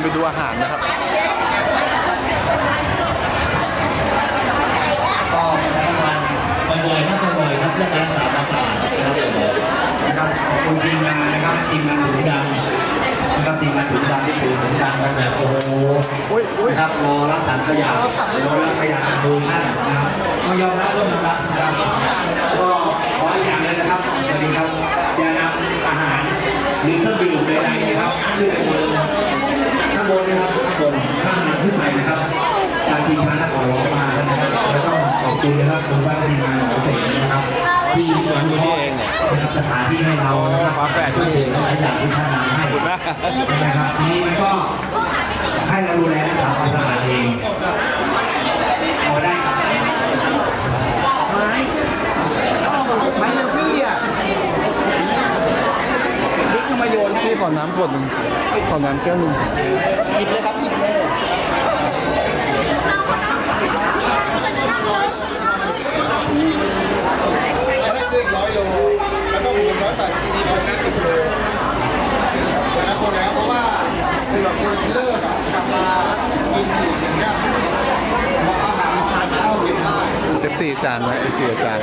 นไปดูอาหารนะครับก็รางวัลบ่อยๆครับบ่อยครับเพื่อการรักษาความสะอานะครับผมนะครับขอบคุณทีมงานนะครับทีมงานถุงดำนะครับทีมงานถุงดำที่ถือถุงดำกันแบบโอ้โหนะครับรอรับสารขยะรอรับขยะดูท่านนะครับก็ยอมรับร่วมรับนะครับก็ขออีกอย่างเลยนะครับสวัสดีครับอย่านำอาหารหรือเครื่องดื่มใดๆนะครับขึ้นไปบนข้าง บนนะครับข้างบนข้างหนึ่งขึ้นไปนะครับทางทีมงานนักขอร้องมานะครับแล้วก็ขอบคุณนะครับคุณบ้านทีมงานของเสกนะครับที่อนุเคราะห์นะครับสถานที่ให้เรานะครับฟ้าแฝดที่นี่หลายอย่างที่ท่านนำให้ขอบคุณนะครับนี้ก็ให้เราดูแลรักษาความสะอาดเองพอได้ครับ ไม้เลฟี่อะ มาโยนพี่ขอน้ำขวดหนึ่งขอน้ำแก้วหนึ่งหยิบเลยครับหยิบเลยซื้อร้อยโลแล้วก็มีร้อยใส่ซีดีร้อยเก้าสิบเลแต่ละคนแล้วเพราะว่าคือแบบคนเลิกกลับมากินอยู่อย่างเงี้ยอาหารชาเช้าเย็นได้เอฟซีจานนะเอฟซีจาน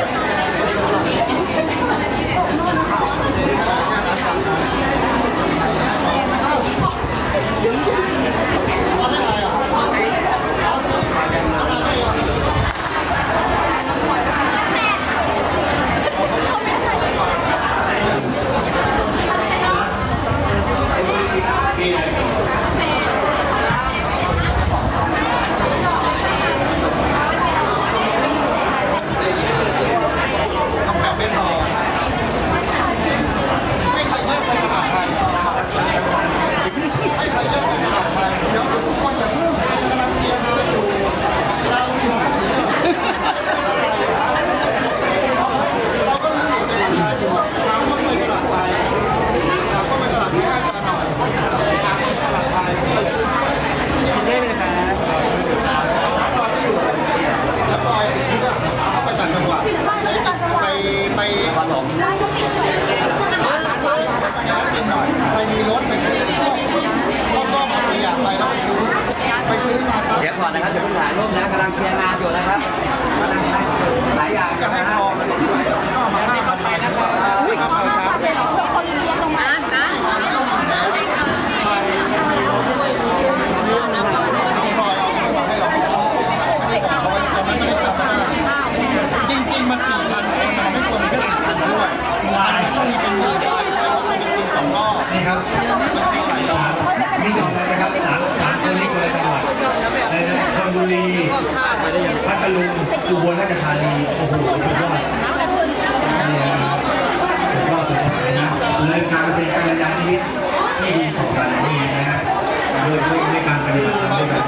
อุบลราชธานีโอ้โหสุดยอดนี่นะครับสุดยอดเลยนะเลยการเป็นการยานชีวิตที่ดีของกันนี่นะฮะด้วยด้วยด้วยการปฏิบัติธรรมด้วยกัน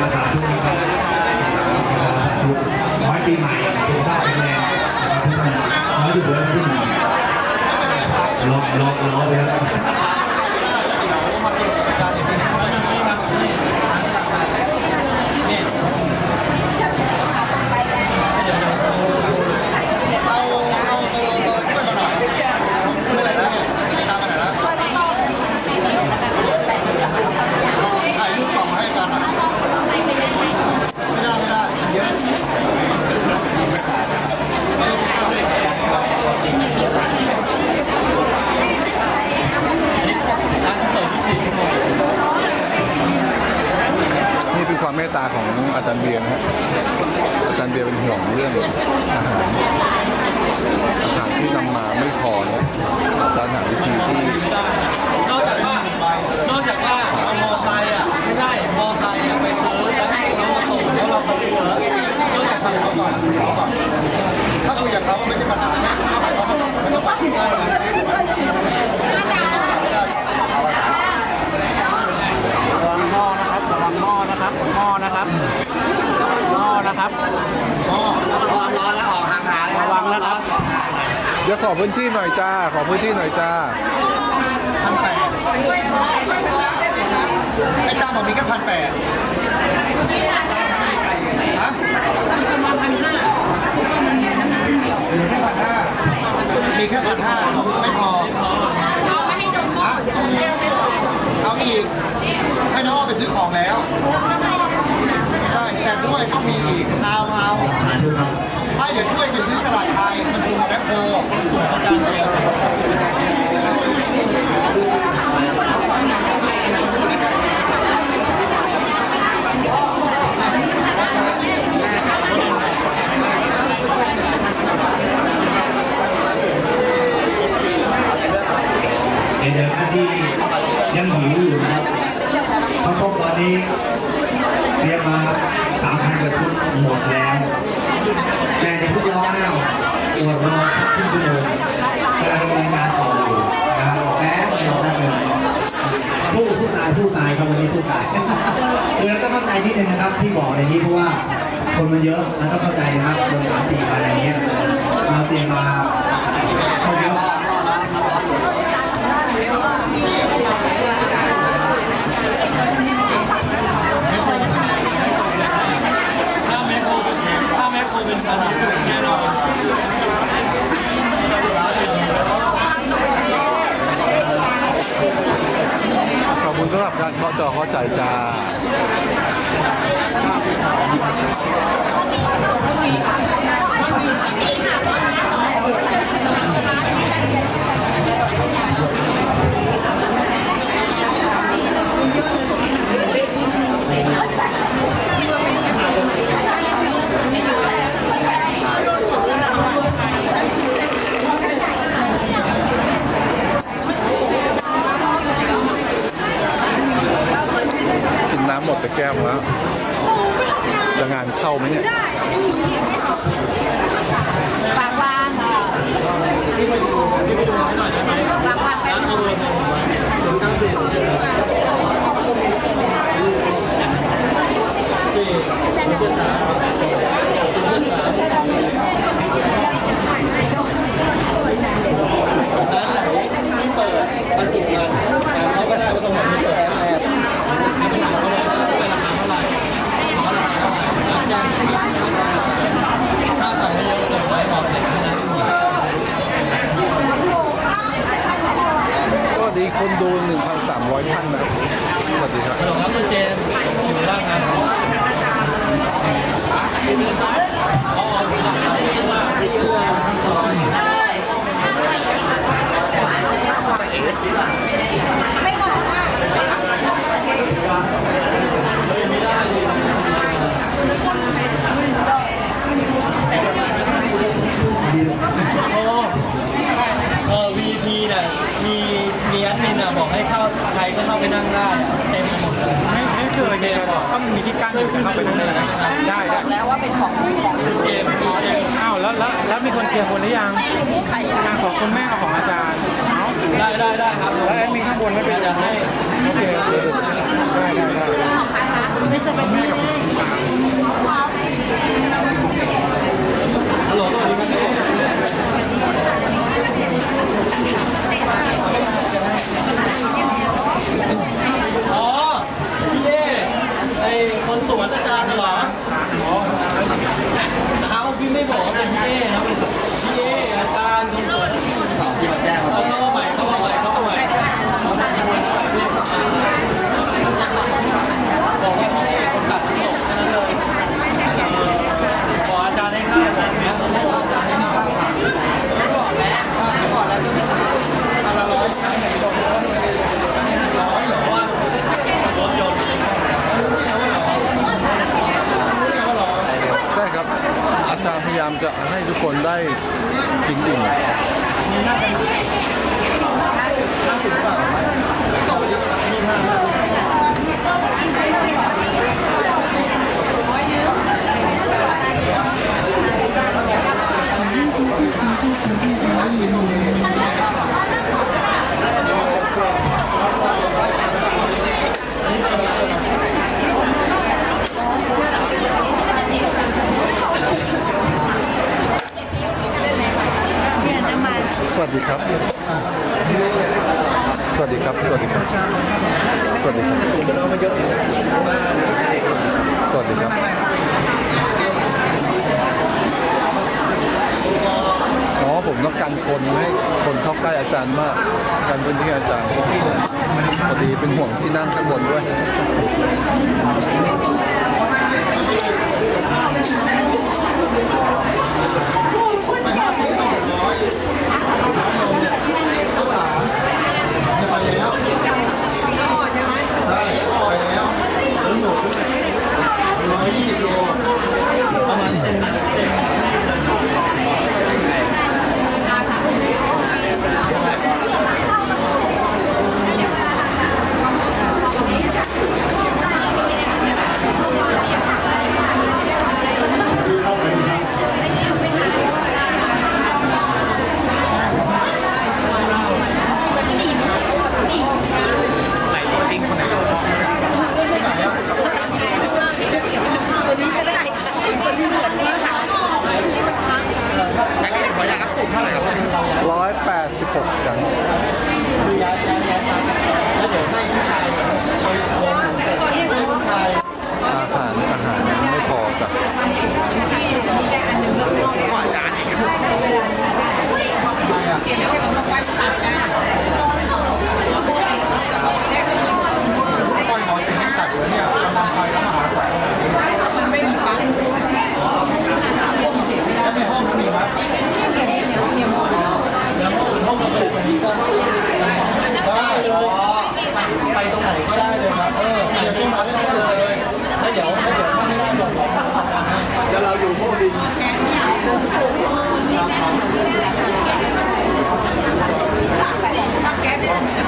มาสาธุนะครับขอให้ปีใหม่สุขภาพแข็งแรงนะครับขอให้อยู่บนที่ดีรอรอรอไปแล้ว ตาของอาจารย์เบียร์นะฮะอาจารย์เบียร์เป็นห่วงเรื่องอาหารอาหารที่นำมาไม่พอเนี่ยอาจารย์หาวิธีที่นอกจากว่านอกจากว่าเอามอไซค์อะไม่ได้มอไซค์อะไปซื้อแล้วให้เขามาส่งแล้วเราส่งเยอนอกจากทำเขาก่อนเขาก่อนถ้าคุยกับเขาไม่ใช่ปัญหาแค่เขามาส่งไม่ต้องปัดเขา ระวังหม้อนะครับระวังหม้อ นะครับหม้อนะครับหม้อนะครับ ความร้อนแล้วออกห่างๆเลยระวังนะครับ เดี๋ยวขอพื้นที่หน่อยจ้า ขอพื้นที่หน่อยจ้า พันแปดไอ้จ้าบอกมีแค่พันแปดฮะ ไปซื้อตลาดไทยมันซื้อมาแบ็คโฮ อาจารย์เบียร์ เดี๋ยวท่านที่ยังหิวอยู่นะครับเพราะพวกตอนนี้เตรียมมาสามพันกว่าชุดหมดแล้วแต่จะพูดร้อนแล้วตรวจรอสักครึ่ชั่วโมงกำลังดำเนินการต่ออยู่นะครับแป๊บเดียวได้เลยสู้สู้ตายสู้ตายครับวันนี้สู้ตายคือเราต้องเข้าใจนิดนึงนะครับ ที่บอกในนี้เพราะว่าคนมันเยอะแล้วต้องเข้าใจนะครับคนสามสี่พันอะไรเงี้ยเราเตรียมมาเขาเยอะ ถ้าแมคโครถ้าแมคโครเป็นชั้นญี่ปุ่นแน่นอน ขอบคุณสำหรับการเคาะจอเคาะใจจ้ามี หมดแต่แก้มแล้วจะงานเข้าไหมเนี่ย ปากวางอะวางวางแป๊บ ร้านไหนที่เปิดบรรจุกันเขาก็ได้ว่าตรงไหนไม่เปิดแอบไม่เป็นไรเขาเลยเป็นราคาเท่าไหร่เขาราคาเท่าไหร่ร้านแจ้งถ้าสั่งไม่เยอะเกินไปบอกเสร็จแค่นั้น สวัสดีคนดู 1,300 ท่านนะครับ สวัสดีครับ ฮัลโหลครับคุณเจมส์อยู่ล่างงานอ๋ออ๋อหลังเราเพราะว่า โอ้เออ VP เนี่ยมีมีแอ ดมินอะบอกให้เข้าใครก็เข้าไปนั่งได้อะเต็มไปหมดเลยไม่ไม่เคยเนี่ยต้องมีที่กั้นอยู่เข้าไปตรงนี้นะได้ได้แล้วว่าเป็นของของคุณเจมส์คุณเจมส์อ้าวแล้วแล้วแล้วมีคนเคลียร์คนหรือยังงานของคุณแม่กับของอาจารย์เนาะได้ได้ได้ครับแล้วแอดมินข้างบนไม่เป็นจะให้โอเคโอเคได้ได้ได้ไม่จะเป็นฮัลโหลสวัสดีครับอ๋อพี่เอไอคนสวนอาจารย์เหรอเอาพี่ไม่บอกว่าเป็นพี่เอนะเป็นพี่เออาจารย์คนสวนเอาเข้ามาใหม่เข้ามาใหม่เข้ามาใหม่บอกว่าพี่เอคนตัดตกแค่นั้นเลยบอกอาจารย์ให้เข้าอาจารย์เนี้ยต้องบอกอาจารย์ให้เข้า ใช่ครับ อาจารย์พยายามจะให้ทุกคนได้กินอิ่ม สวัสดีครับ สวัสดีครับ สวัสดีครับ สวัสดีครับ สวัสดีครับอ๋อผมต้องการคนไม่ให้คนเข้าใกล้อาจารย์มาก การพื้นที่อาจารย์พอดีเป็นห่วงที่นั่งข้างบนด้วย 何だろうね。 ก้อยหมอเสียงจัดเลยเนี่ยกำลังไฟแล้วมหาศาลแล้วในห้องนั้นมีไหมห้องกระปุกอันนี้ก็ได้ไปตรงไหนก็ได้เลยครับ เออเสียงขึ้นมาได้ทั้งเลยแล้วเดี๋ยวแล้วเดี๋ยวถ้าไม่ได้บอกเราแล้วเราอยู่พวกดิน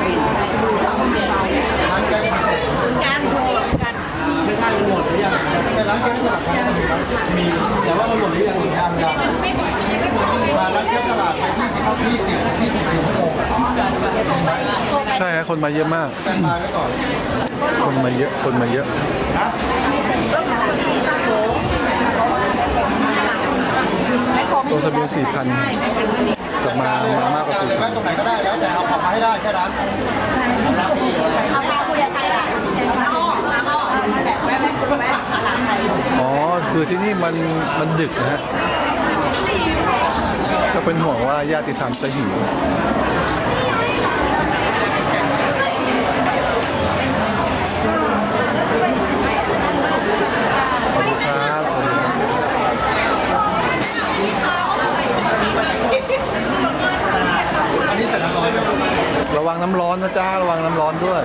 ร้านแก๊สมาการดูกันไม่ใช่มันหมดหรือยังแต่ร้านแก๊สตลาดมีแต่ว่ามันหมดหรือยังยังยังมาร้านแก๊สตลาดไปที่สิบที่สิบที่สิบชั่วโมงใช่ฮะคนมาเยอะมาก แต่ตายไว้ก่อนคนมาเยอะคนมาเยอะลงทะเบียนสี่พัน แต่มามามากกว่าสี่แวะตรงไหนก็ได้แล้วแต่เอาของมาให้ได้แค่นั้นเอาพาคุยกับใครล่ะน้าอ้อน้าอ้อนั่นแหละแม่แม่แม่หลานใครอ๋อคือที่นี่มันมันดึกนะฮะก็เป็นห่วงว่าญาติธรรมจะหิว ขอบคุณครับ อันนี้เสร็จแล้วร้อยไหม ระ วังน้ำร้อนนะจ้าระวังน้ำร้อนด้วย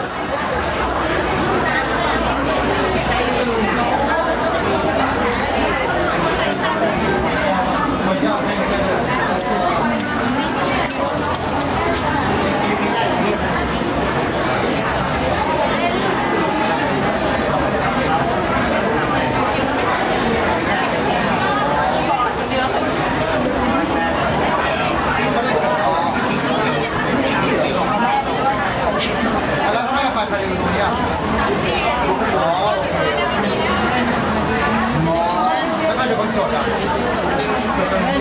どうも。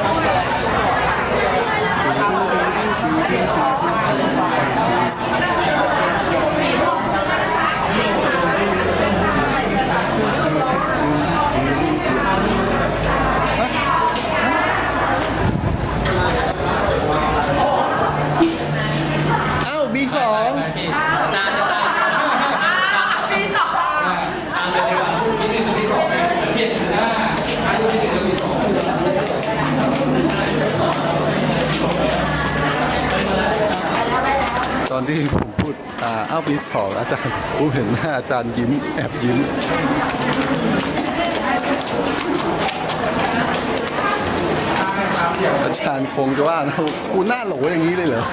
อนที่ผมพูดอ่าเอ้าปีสองอาจารย์ผมเห็นหน้าอาจารย์ยิ้มแอบยิ้มอาจารย์คงจะว่านะกูหน้าโหลอย่างนี้เลยเหรอ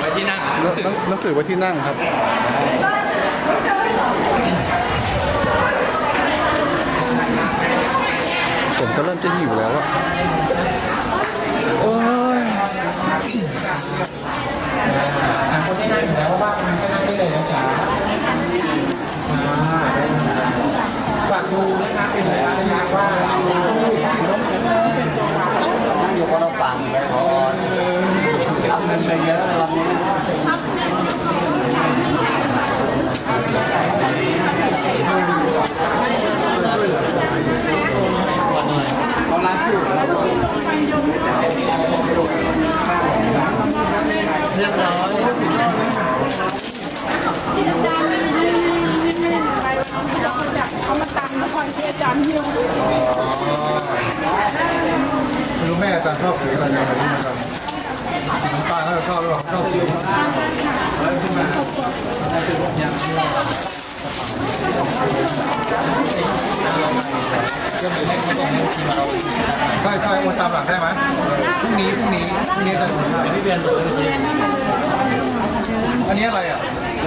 ไปที่นั่งหนังหนังสือไว้ที่นั่งครับผมก็เริ่มจะหิวแล้วอะโอ้ยคนที่นั่งอยู่แล้วว่ามันก็นั่งได้เลยนะจ๊ะฝากดูนะครับเป็นระยะว่าเราต้องอยู่คนละฝั่งไปก่อนเอเงินไปเยอะรอบนี้ เราล้างผิว เรียบร้อย ไม่รู้แม่อาจารย์ชอบสีอะไรเนี่ยอะไรนี่นะครับสีน้ำตาลเขาจะชอบหรือเปล่าชอบสีอะไรขึ้นมาใช่ใช่โอนตามหลังได้ไหมพรุ่งนี้พรุ่งนี้พรุ่งนี้จะโอนได้พี่เบียนตัวอันนี้อะไรอะ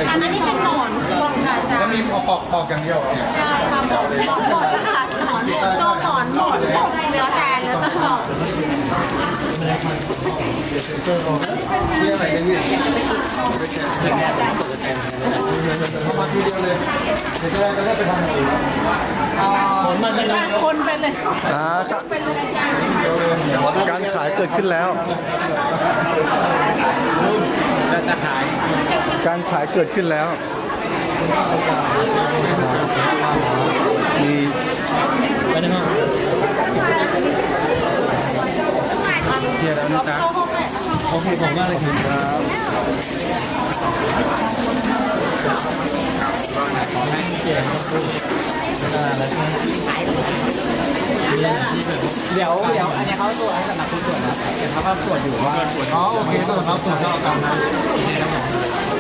อันนี้เป็นหมอนรองค่ะอาจารแล้วย์มีเอาปอกปอกอย่างเดียวเหรอใช่ค่ะหมอนหมอนค่ะหมอนตัวหมอนหมอนเหลือแต่เหลือแต่หมอนที่อะไรกันเนี่ยเอามาทีเดียวเลยเดี๋ยวจะได้จะได้ไปทำอย่างอื่นผลมันเป็นอะไรคนไปเลยอ่าครับการขายเกิดขึ้นแล้ว จะขาย การขายเกิดขึ้นแล้ว มีไปในห้องเดี๋ยวนะจ๊ะโอเคผมว่าเลยครับ ขอให้เจ๋งพูดอ่าแล้วก็เดี๋ยวเดี๋ยวอันนี้เขาตรวจให้สำนักผู้ตรวจนะเดี๋ยวเขาก็ตรวจอยู่ว่าอ๋อโอเคต้องรับตรวนเอาตากันนะ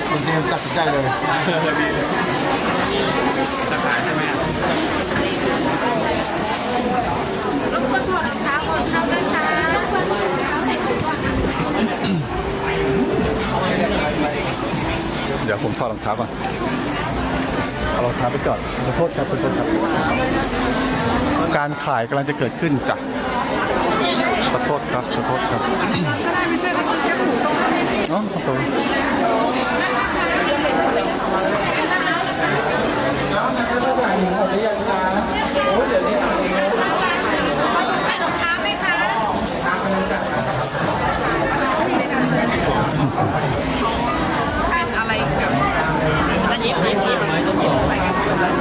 คุณเตรียมตัดสินใจเลยจะขายใช่ไหม ดี๋ยวผมถอดรองเท้าก่อนเอารองเท้าไปจอดขอโทษครับขอโทษครับ การขายกำลังจะเกิดขึ้นจ้ะขอโทษครับขอโทษครับเนาะประตูแล้วนะก็ต้องการหญิงหมดหรือยังคะโอ้เดี๋ยวนี้ใส่รองเท้าไหมคะอะไรกับอันนี้เป็นที่ไม้ต้องเกี่ยวไปอะไ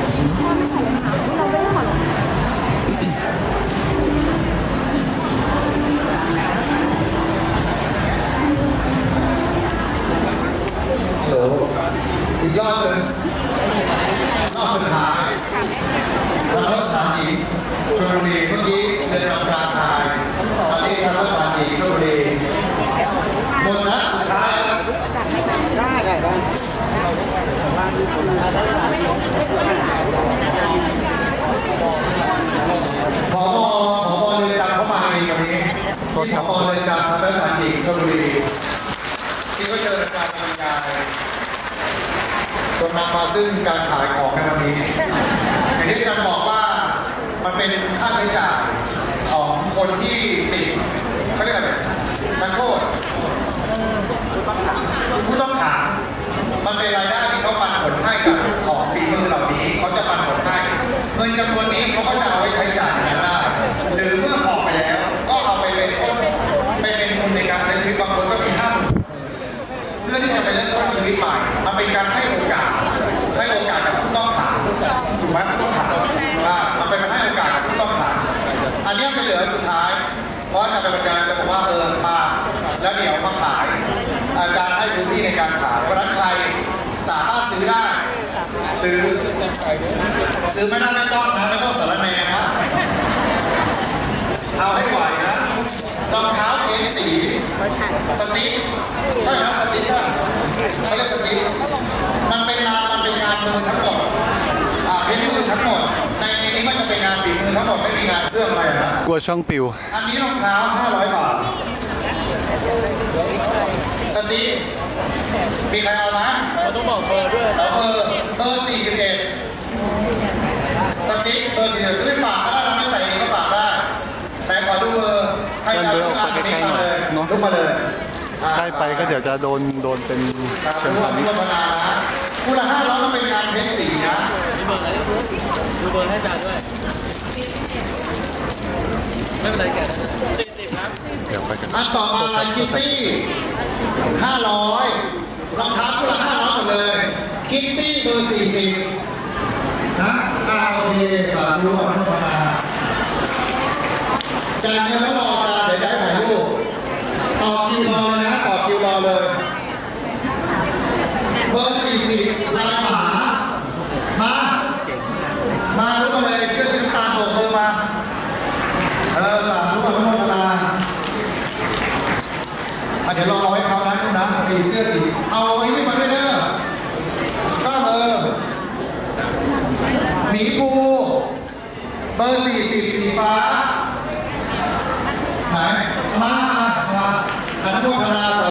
กยอดหนึ่งรอบสุดท้ายเราต้องถานหญิงชลบุรีเมื่อกี้เดินทางกลางทายตอนนี้ทางรัฐสถานหญิงชลบุรีหมดนะสุดท้าย ได้ได้ได้ พอพอเรือนจำเข้ามาเองกับนี้ที่พอเรื อนจำทางรัฐสถานหญิงชลบุรีที่ก็เจอการบรรยายจนนำมาซึ่งการขายของในวันนี้อย่างที่อาจารย์บอกว่ามันเป็นค่าใช้จ่ายของคนที่ติดเขาเรียกอะไรนักโทษผู้ต้องขังมันเป็นรายได้ที่เขาปันผลให้กับของฝีมือเหล่านี้เขาจะปันผลให้เงินจำนวนนี้เขาก็จะเอาไว้ใช้จ่าย แล้วเดี๋ยวมาขาย อาจารย์ให้พื้นที่ในการขายเพราะนั้นใครสามารถซื้อได้ ซื้อ ซื้อไม่ได้ไม่ต้องนะไม่ต้องสารแนนะเอาให้ไหวนะรองเท้าเองสีสติ๊กใช่ไหมสติ๊กอะเขาเรียกสติ๊กมันเป็นงานมันเป็นงานมือทั้งหมดอ่าเป็นมือทั้งหมดในนี้มันจะเป็นงานฝีมือทั้งหมดไม่มีงานเครื่องอะไรนะกลัวช่องปิว อันนี้รองเท้า500 บาท สติ๊กมีใครเอาไหมเราต้องบอกเบอร์ด้วยเอาเบอร์เบอร์41สติ๊กเบอร์41ซื้อฝากก็ได้เราไม่ใส่เองก็ฝากได้แต่ขอดูเบอร์ใครจะเอาทุกอันนี้มาเลยลุกมาเลยอ่าใกล้ไปก็เดี๋ยวจะโดนโดนเป็นครับเชิงร่วพามณิชร่วย์มมานานนะคู่ละห้าร้อยมันเป็นงานเพ้นสีนะมีเบอร์อะไรดูเบอร์ให้อาจารย์ด้วย ไม่เป็นไรแก เดี๋ยวไปกันอันต่อมาลายคิตตี้ห้าร้อยรองเท้าคู่ละห้าร้อยหมดเลย คิตตี้เบอร์สี่สิบนะอาโอเคสาธุอนุโมทนาจ่ายเงินแล้วรอการเดี๋ยวจะให้ถ่ายรูปต่อคิวรอเลยนะต่อคิวรอเลยเบอร์สี่สิบลายหมามา มาทุกคนเลยเพื่อซื้อตามบอกเบอร์มา เออสาธุอนุโมทนา อะ เดี๋ยวรอเอาไว้เขานะนะสีเสื้อสีเอาไว้นี่มาด้วยเด้อก็เบอร์หมีภูเบอร์สี่สิบสีฟ้าไหนมามามาอนุโมทนา